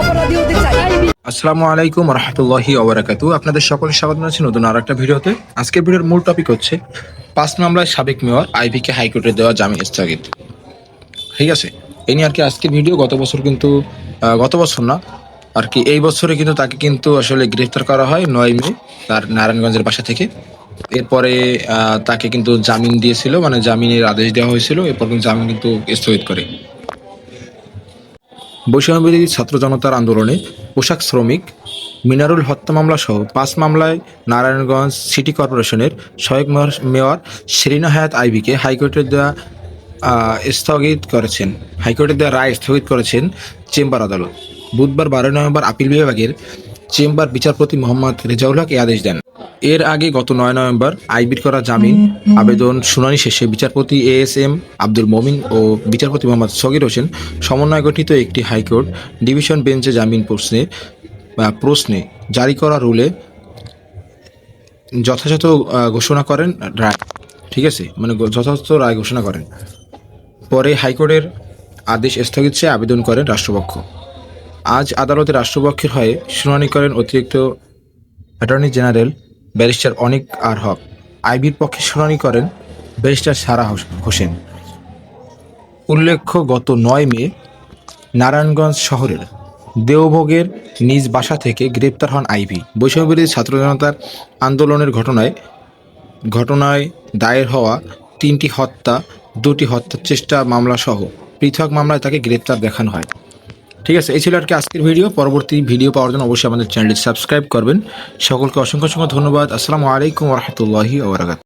অপরাধী আসসালামু আলাইকুম রহমতুল্লাহি ওবরাকাতু আপনাদের সকলে স্বাগত জানাচ্ছি নতুন আর একটা ভিডিওতে। আজকের ভিডিওর মূল টপিক হচ্ছে পাঁচ মামলায় সাবেক মেয়র আইভিকে হাইকোর্টে দেওয়া জামিন স্থগিত। ঠিক আছে? এই নিয়ে আর কি আজকের ভিডিও। গত বছর কিন্তু গত বছর না, আর কি এই বছরে কিন্তু তাকে কিন্তু আসলে গ্রেফতার করা হয় নয় মে তার নারায়ণগঞ্জের বাসা থেকে। এরপরে তাকে কিন্তু জামিন দিয়েছিল মানে জামিনের আদেশ দেওয়া হয়েছিল। এরপর কিন্তু জামিন কিন্তু স্থগিত করে। বৈষম্যবিরোধী ছাত্র জনতার আন্দোলনে পোশাক শ্রমিক মিনারুল হত্যা মামলা সহ পাঁচ মামলায় নারায়ণগঞ্জ সিটি কর্পোরেশনের সহায়ক মেয়র শেরিনা হায়াত আইবিকে হাইকোর্টের দেওয়া স্থগিত করেছেন। হাইকোর্টের দেওয়া রায় স্থগিত করেছেন চেম্বার আদালত। বুধবার বারোই নভেম্বর আপিল বিভাগের চেম্বার বিচারপতি মোহাম্মদ রেজাউল হক এই আদেশ দেন। এর আগে গত নয় নভেম্বর আইবির করা জামিন, আবেদন শুনানি শেষে বিচারপতি A S M Abdul Momin ও বিচারপতি মোহাম্মদ সগির হোসেন সমন্বয় গঠিত একটি হাইকোর্ট ডিভিশন বেঞ্চে জামিন প্রশ্নে প্রশ্নে জারি করা রুলে যথাযথ ঘোষণা করেন রায়। ঠিক আছে? মানে যথাযথ রায় ঘোষণা করেন। পরে হাইকোর্টের আদেশ স্থগিত চেয়ে আবেদন করেন রাষ্ট্রপক্ষ। আজ আদালতে রাষ্ট্রপক্ষের হয়ে শুনানি করেন অতিরিক্ত attorney general barrister Anik R Haque. আইবির পক্ষে শুনানি করেন ব্যারিস্টার সারা হোসেন। উল্লেখ্য, গত নয় মে নারায়ণগঞ্জ শহরের দেওভোগের নিজ বাসা থেকে গ্রেপ্তার হন আইভি বৈষম্যবিরোধী ছাত্র জনতার আন্দোলনের ঘটনায় ঘটনায় দায়ের হওয়া তিনটি হত্যা, দুটি হত্যার চেষ্টা মামলা সহ পৃথক মামলায় তাকে গ্রেপ্তার দেখানো হয়। ঠিক আছে, এই ছিল আর কি আজকের ভিডিও পরবর্তী ভিডিও পাওয়ার জন্য অবশ্যই আমাদের চ্যানেলটি সাবস্ক্রাইব করবেন। সকলকে অসংখ্য অসংখ্য ধন্যবাদ। আসসালামু আলাইকুম রহমতুল্লাহি ওবরাকাত